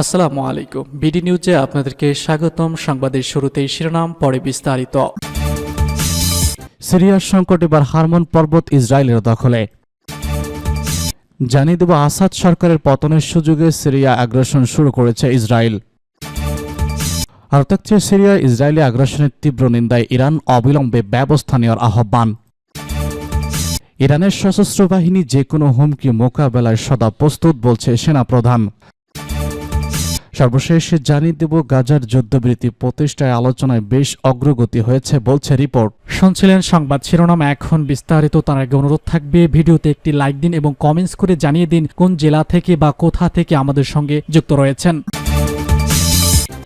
আসসালামু আলাইকুম। বিডি নিউজে আপনাদেরকে স্বাগতম। সংবাদের শুরুতেই শিরোনাম, পরে বিস্তারিত। সিরিয়ার সংকট এবার হারমন পর্বত ইসরায়েলের দখলে। জানিয়ে দেব, আসাদ সরকারের পতনের সুযোগে সিরিয়া আগ্রাসন শুরু করেছে ইসরায়েল। আর থাকছে সিরিয়া ইসরায়েলি আগ্রাসনের তীব্র নিন্দায় ইরান অবিলম্বে ব্যবস্থা নেওয়ার আহ্বান। ইরানের সশস্ত্র বাহিনী যে কোনো হুমকি মোকাবেলায় সদা প্রস্তুত বলছে সেনাপ্রধান। সর্বশেষ জানিয়ে দেব, গাজার যুদ্ধবৃত্তি প্রতিষ্ঠায় আলোচনায় বেশ অগ্রগতি হয়েছে বলছে রিপোর্ট। শুনছিলেন সংবাদ শিরোনাম, এখন বিস্তারিত, তার আগে অনুরোধ থাকবে, ভিডিওতে একটি লাইক দিন এবং কমেন্টস করে জানিয়ে দিন কোন জেলা থেকে বা কোথা থেকে আমাদের সঙ্গে যুক্ত রয়েছেন।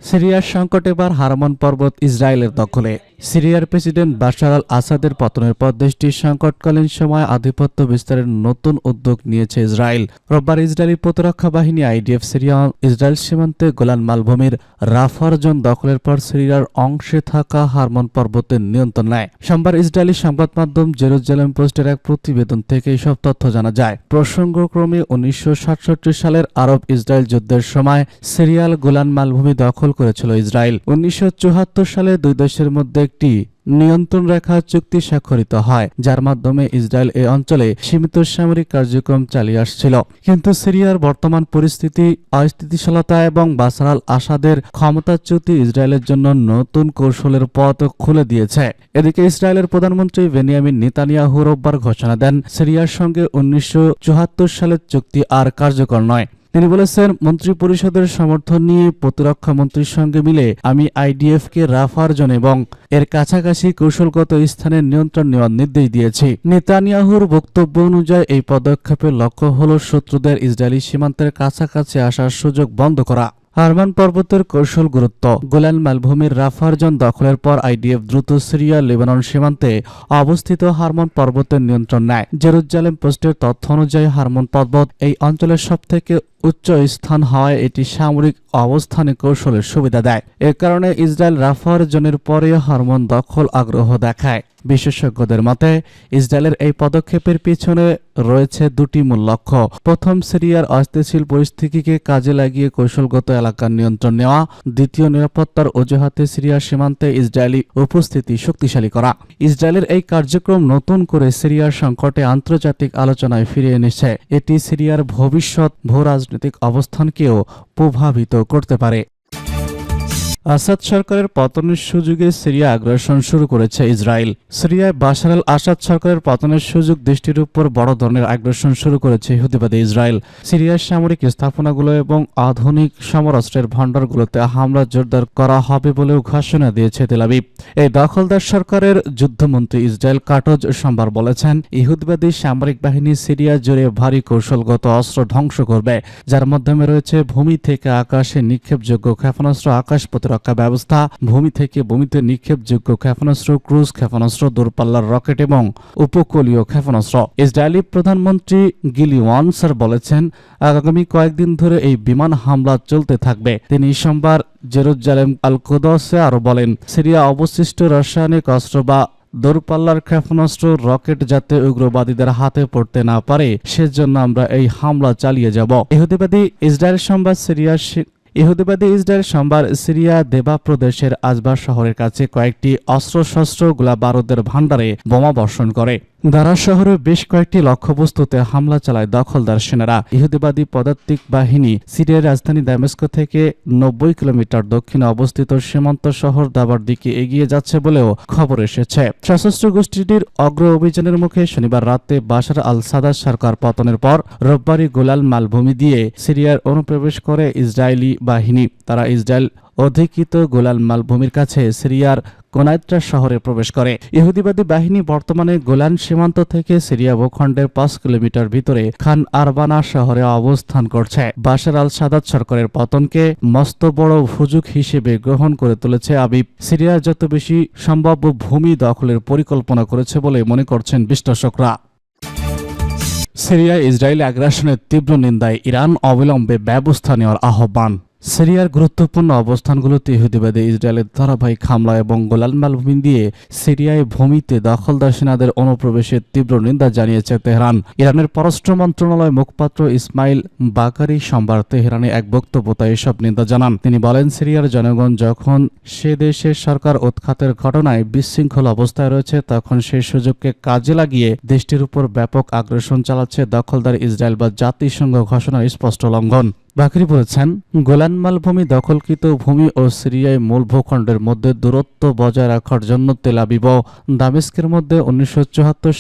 সিরিয়ার সংকট এবার হারমন পর্বত ইসরায়েলের দখলে। সিরিয়ার প্রেসিডেন্ট বাশার আল আসাদের পতনের পর দেশটির সংকটকালীন সময় আধিপত্য বিস্তারের নতুন উদ্যোগ নিয়েছে ইসরায়েল। রোববার ইসরায়েলি প্রতিরক্ষা বাহিনী আইডিএফ সিরিয়া ইসরায়েল সীমান্তে গোলান মালভূমির রাফার জোন দখলের পর সিরিয়ার অংশে থাকা হারমন পর্বতের নিয়ন্ত্রণ নেয়। সোমবার ইসরায়েলি সংবাদ মাধ্যম জেরুজালেম পোস্টের এক প্রতিবেদন থেকে এসব তথ্য জানা যায়। প্রসঙ্গক্রমে উনিশশো সাতষট্টি সালের আরব ইসরায়েল যুদ্ধের সময় সিরিয়াল গোলান মালভূমি দখল করেছিল ইসরায়েল। উনিশশো চুয়াত্তর সালে দুই দেশের মধ্যে একটি নিয়ন্ত্রণ রেখা চুক্তি স্বাক্ষরিত হয়, যার মাধ্যমে ইসরায়েল এই অঞ্চলে সীমিত সামরিক কার্যক্রম চালিয়ে আসছিল। কিন্তু সিরিয়ার বর্তমান পরিস্থিতি, অস্থিতিশীলতা এবং বাসার আল আসাদের ক্ষমতাচ্যুতি ইসরায়েলের জন্য নতুন কৌশলের পথ খুলে দিয়েছে। এদিকে ইসরায়েলের প্রধানমন্ত্রী বেনিয়ামিন নেতানিয়াহু রোববার ঘোষণা দেন, সিরিয়ার সঙ্গে উনিশশো চুয়াত্তর সালের চুক্তি আর কার্যকর নয়। তিনি বলেছেন মন্ত্রী পরিষদের সমর্থন নিয়ে প্রতিরক্ষা মন্ত্রীর সঙ্গে মিলে আমি আইডিএফ কে রাফার জন এবং এর কাছাকাছি কৌশলগত স্থানের নিয়ন্ত্রণ নেওয়ার নির্দেশ দিয়েছি। নেতানিয়াহুর বক্তব্য অনুযায়ী এই পদক্ষেপের লক্ষ্য হল শত্রুদের ইসরায়েলি সীমান্তের কাছাকাছি আসার সুযোগ বন্ধ করা। হারমান পর্বতের কৌশল গুরুত্ব। গোলান মালভূমির রাফারজন দখলের পর আইডিএফ দ্রুত সিরিয়া, লেবানন সীমান্তে অবস্থিত হারমন পর্বতের নিয়ন্ত্রণ নেয়। জেরুজালেম পোস্টের তথ্য অনুযায়ী হারমন পর্বত এই অঞ্চলের সবথেকে উচ্চ স্থান হওয়ায় এটি সামরিক অবস্থানে কৌশলের সুবিধা দেয়। এ কারণে ইসরায়েল রাফার জনের পরে হারমন দখল আগ্রহ দেখায়। বিশেষজ্ঞদের মতে, ইসরায়েলের এই পদক্ষেপের পিছনে রয়েছে দুটি মূল লক্ষ্য। প্রথম, সিরিয়ার অস্থিতিশীল পরিস্থিতিকে কাজে লাগিয়ে কৌশলগত এলাকার নিয়ন্ত্রণ নেওয়া। দ্বিতীয়, নিরাপত্তার অজুহাতে সিরিয়ার সীমান্তে ইসরায়েলি উপস্থিতি শক্তিশালী করা। ইসরায়েলের এই কার্যক্রম নতুন করে সিরিয়ার সংকটে আন্তর্জাতিক আলোচনায় ফিরে এনেছে। এটি সিরিয়ার ভবিষ্যৎ ভূ রাজনৈতিক অবস্থানকেও প্রভাবিত করতে পারে। আসাদ সরকারের পতনের সুযোগে সিরিয়া আগ্রাসন শুরু করেছে ইসরায়েল। সিরিয়ায় বাশার আল আসাদ সরকারের পতনের সুযোগ দেশটির উপর বড় ধরনের আগ্রাসন শুরু করেছে ইহুদিবাদী ইসরায়েল। সিরিয়ার সামরিক স্থাপনাগুলো এবং আধুনিক সমরাস্ত্রের ভাণ্ডারগুলোতে হামলা জোরদার করা হবে বলেও ঘোষণা দিয়েছে তেলাবিব এই দখলদার সরকারের যুদ্ধমন্ত্রী ইসরায়েল কাটজ সোমবার বলেছেন, ইহুদিবাদী সামরিক বাহিনী সিরিয়া জুড়ে ভারী কৌশলগত অস্ত্র ধ্বংস করবে, যার মাধ্যমে রয়েছে ভূমি থেকে আকাশে নিক্ষেপযোগ্য ক্ষেপণাস্ত্র আকাশ প্রতিরক্ষা ব্যবস্থা, ভূমি থেকে ভূমিতে নিক্ষেপযোগ্য ক্ষেপণাস্ত্র, ক্রুজ ক্ষেপণাস্ত্র, দূরপাল্লার রকেট এবং উপকূলীয় ক্ষেপণাস্ত্র। ইসরায়েলি প্রধানমন্ত্রী গিলি ওয়ানসার বলেছেন, আগামী কয়েকদিন ধরে এই বিমান হামলা চলতে থাকবে। তিনি সোমবার জেরুজালেম আল কুদসে আরও বলেন, সিরিয়া অবশিষ্ট রাসায়নিক অস্ত্র বা দূরপাল্লার ক্ষেপণাস্ত্র, রকেট যাতে উগ্রবাদীদের হাতে পড়তে না পারে, সেজন্য আমরা এই হামলা চালিয়ে যাব। ইহুদিবাদী ইসরায়েল সংবাদ সিরিয়ার ইহুদিবাদী ইসরায়েল সোমবার সিরিয়া দেবা প্রদেশের আজবার শহরের কাছে কয়েকটি অস্ত্রশস্ত্র গোলা বারুদের ভাণ্ডারে বোমা বর্ষণ করে। দারা শহরে বেশ কয়েকটি লক্ষ্যবস্তুতে হামলা চালায় দখলদার সেনারা। ইহুদিবাদী পদাতিক বাহিনী সিরিয়ার রাজধানী দামেস্কো থেকে নব্বই কিলোমিটার দক্ষিণে অবস্থিত সীমান্ত শহর দাবার দিকে এগিয়ে যাচ্ছে বলেও খবর এসেছে। সশস্ত্র গোষ্ঠীটির অগ্র অভিযানের মুখে শনিবার রাতে বাশার আল সাদার সরকার পতনের পর রোববারই গোলাল মালভূমি দিয়ে সিরিয়ার অনুপ্রবেশ করে ইসরায়েলি বাহিনী। তারা ইসরায়েল অধিকৃত গোলাল মালভূমির কাছে সিরিয়ার কোনাইত্রা শহরে প্রবেশ করে। ইহুদিবাদী বাহিনী বর্তমানে গোলান সীমান্ত থেকে সিরিয়া ভূখণ্ডের পাঁচ কিলোমিটার ভিতরে খান আরবানা শহরে অবস্থান করছে। বাশার আল সাদাত সরকারের পতনকে মস্ত বড় সুযোগ হিসেবে গ্রহণ করে তুলেছে আবিব। সিরিয়ার যত বেশি সম্ভাব্য ভূমি দখলের পরিকল্পনা করেছে বলে মনে করছেন বিশ্লেষকরা। সিরিয়ায় ইসরায়েলি আগ্রাসনের তীব্র নিন্দায় ইরান অবিলম্বে ব্যবস্থা নেওয়ার আহ্বান। সিরিয়ার গুরুত্বপূর্ণ অবস্থানগুলোতে ইহুদিবাদী ইসরায়েলের ধারাবাহিক হামলা এবং গোলাল মালভূমি দিয়ে সিরিয়ায় ভূমিতে দখলদার সেনাদের অনুপ্রবেশের তীব্র নিন্দা জানিয়েছে তেহরান। ইরানের পররাষ্ট্র মন্ত্রণালয় মুখপাত্র ইসমাইল বাকারি সোমবার তেহরানে এক বক্তব্যতা এসব নিন্দা জানান। তিনি বলেন, সিরিয়ার জনগণ যখন সে দেশের সরকার উৎখাতের ঘটনায় বিশৃঙ্খল অবস্থায় রয়েছে, তখন সেই সুযোগকে কাজে লাগিয়ে দেশটির উপর ব্যাপক আগ্রাসন চালাচ্ছে দখলদার ইসরায়েল বা জাতিসংঘ ঘোষণার স্পষ্ট লঙ্ঘন। বাকরি বলেছেন, গোলান মালভূমি দখলকৃত ভূমি ও সিরিয়ায় মূল ভূখণ্ডের মধ্যে দূরত্ব বজায় রাখার জন্য তেলাবিব দামেস্কের মধ্যে উনিশশো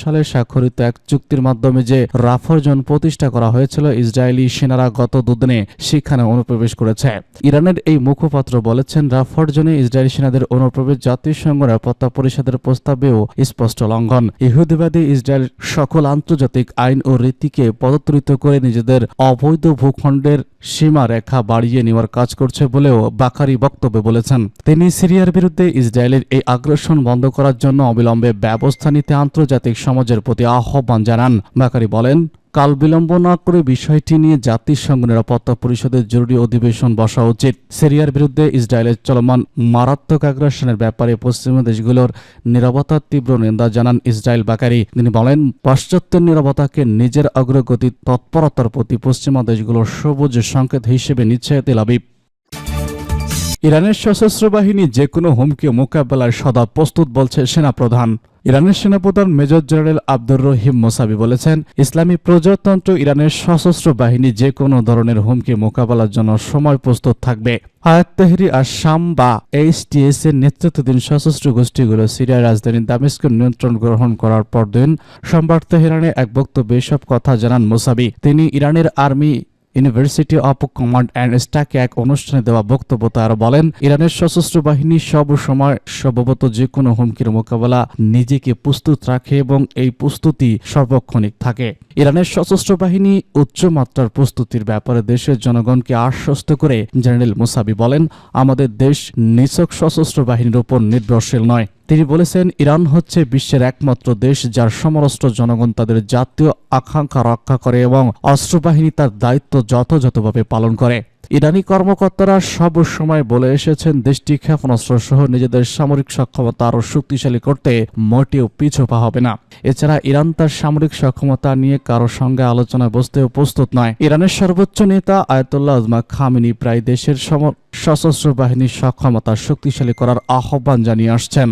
সালে স্বাক্ষরিত এক চুক্তির মাধ্যমে যে রাফর জোন প্রতিষ্ঠা করা হয়েছিল, ইসরায়েলি সেনারা গত দুদিনে সেখানে অনুপ্রবেশ করেছে। ইরানের এই মুখপাত্র বলেছেন, রাফর জোনে ইসরায়েলি সেনাদের অনুপ্রবেশ জাতিসংঘ নিরাপত্তা পরিষদের প্রস্তাবেও স্পষ্ট লঙ্ঘন। ইহুদিবাদী ইসরায়েল সকল আন্তর্জাতিক আইন ও রীতিকে পদত্রিত করে নিজেদের অবৈধ ভূখণ্ডের সীমা রেখা বাড়িয়ে নেওয়ার কাজ করছে বলেও বাকারি বক্তব্যে বলেছেন। তিনি সিরিয়ার বিরুদ্ধে ইসরায়েলের এই আগ্রাসন বন্ধ করার জন্য অবিলম্বে ব্যবস্থা নিতে আন্তর্জাতিক সমাজের প্রতি আহ্বান জানান। বাকারি বলেন কাল বিলম্ব না করে বিষয়টি নিয়ে জাতিসংঘ নিরাপত্তা পরিষদের জরুরি অধিবেশন বসা উচিত। সিরিয়ার বিরুদ্ধে ইসরায়েলের চলমান মারাত্মক আগ্রাসনের ব্যাপারে পশ্চিমা দেশগুলোর নিরাপত্তার তীব্র নিন্দা জানান ইসরায়েল বাকারি। তিনি বলেন, পাশ্চাত্যের নিরাপত্তাকে নিজের অগ্রগতি, তৎপরতার প্রতি পশ্চিমা দেশগুলোর সবুজ সংকেত হিসেবে নিচ্ছে তেল ইরানের সশস্ত্র বাহিনী যে কোনো হুমকি মোকাবেলায় সদা প্রস্তুত বলছে সেনাপ্রধান। ইরানের সেনাপ্রধান major general Abdur Rahim Mousavi বলেছেন, ইসলামী প্রজাতন্ত্র ইরানের সশস্ত্র বাহিনী যে কোনো ধরনের হুমকি মোকাবেলার জন্য সময় প্রস্তুত থাকবে। আয়াত তেহরি আর শাম বা এইচটিএস এর নেতৃত্বাধীন সশস্ত্র গোষ্ঠীগুলো সিরিয়ার রাজধানী দামেস্কের নিয়ন্ত্রণ গ্রহণ করার পরদিন সোমবার তেহরানে এক বক্তব্যে এসব কথা জানান মোসাবি। তিনি ইরানের army university of command and স্টাকে এক অনুষ্ঠানে দেওয়া বক্তব্য তারা বলেন, ইরানের সশস্ত্র বাহিনী সব সময় সম্ভবত যে কোনো হুমকির মোকাবেলা নিজেকে প্রস্তুত রাখে এবং এই প্রস্তুতি সর্বক্ষণিক থাকে। ইরানের সশস্ত্র বাহিনী উচ্চমাত্রার প্রস্তুতির ব্যাপারে দেশের জনগণকে আশ্বস্ত করে, জেনারেল মুসাবি বলেন, আমাদের দেশ নিছক সশস্ত্র বাহিনীর উপর নির্ভরশীল নয়। তিনি বলেছেন, ইরান হচ্ছে বিশ্বের একমাত্র দেশ যার সমরাষ্ট্র জনগণ তাদের জাতীয় আকাঙ্ক্ষা রক্ষা করে এবং অস্ত্রবাহিনী তার দায়িত্ব যথাযথভাবে পালন করে। ইরানি কর্মকর্তারা সব সময় বলে এসেছেন, দেশটি ক্ষেপণাস্ত্র সহ নিজেদের সামরিক সক্ষমতা আরও শক্তিশালী করতে মোটেও পিছু পা হবে না। এছাড়া ইরান তার সামরিক সক্ষমতা নিয়ে কারও সঙ্গে আলোচনায় বসতেও প্রস্তুত নয়। ইরানের সর্বোচ্চ নেতা আয়তুল্লাহ আজমা খামিনি প্রায় দেশের সশস্ত্র বাহিনীর সক্ষমতা শক্তিশালী করার আহ্বান জানিয়ে আসছেন।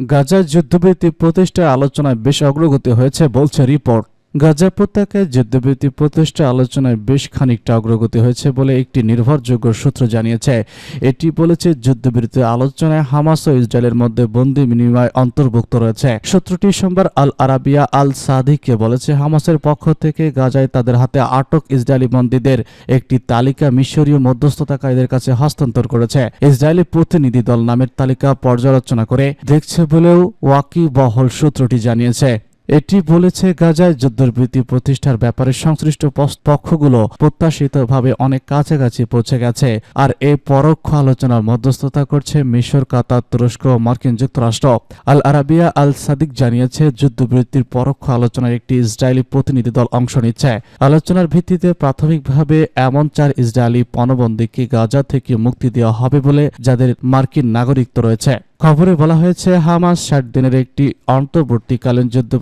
গাজার যুদ্ধবিরতি প্রতিষ্ঠার আলোচনায় বেশ অগ্রগতি হয়েছে বলছে রিপোর্ট। গাজা উপত্যকায় যুদ্ধবিরতি প্রতিষ্ঠা আলোচনায় বেশ খানিকটা অগ্রগতি হয়েছে বলে একটি নির্ভরযোগ্য সূত্র জানিয়েছে। এটি বলেছে, যুদ্ধবিরতি আলোচনায় হামাস ও ইসরায়েলের মধ্যে বন্দি বিনিময় অন্তর্ভুক্ত রয়েছে। সূত্রটি সোমবার আল আরাবিয়া আল সাদিককে বলেছে, হামাসের পক্ষ থেকে গাজায় তাদের হাতে আটক ইসরায়েলি বন্দীদের একটি তালিকা মিশরীয় মধ্যস্থতাকারীদের কাছে হস্তান্তর করেছে। ইসরায়েলি প্রতিনিধি দল নামের তালিকা পর্যালোচনা করে দেখছে বলেও ওয়াকি বহল সূত্রটি জানিয়েছে। এটি বলেছে গাজায় যুদ্ধবিরতি প্রতিষ্ঠার ব্যাপারে সংশ্লিষ্ট পক্ষগুলো প্রত্যাশিতভাবে অনেক কাছাকাছি পৌঁছে গেছে। আর এই পরোক্ষ আলোচনার মধ্যস্থতা করছে মিশর, কাতার, তুরস্ক ও মার্কিন যুক্তরাষ্ট্র। আল আরাবিয়া আল সাদিক জানিয়েছে, যুদ্ধবিরতির পরোক্ষ আলোচনায় একটি ইসরায়েলি প্রতিনিধি দল অংশ নিচ্ছে। আলোচনার ভিত্তিতে প্রাথমিকভাবে এমন চার ইসরায়েলি পণবন্দীকে গাজা থেকে মুক্তি দেওয়া হবে বলে যাদের মার্কিন নাগরিকত্ব রয়েছে। খবরে বলা হয়েছে, হামাস ষাট দিনের একটি অন্তর্বর্তীকালীন যুদ্ধ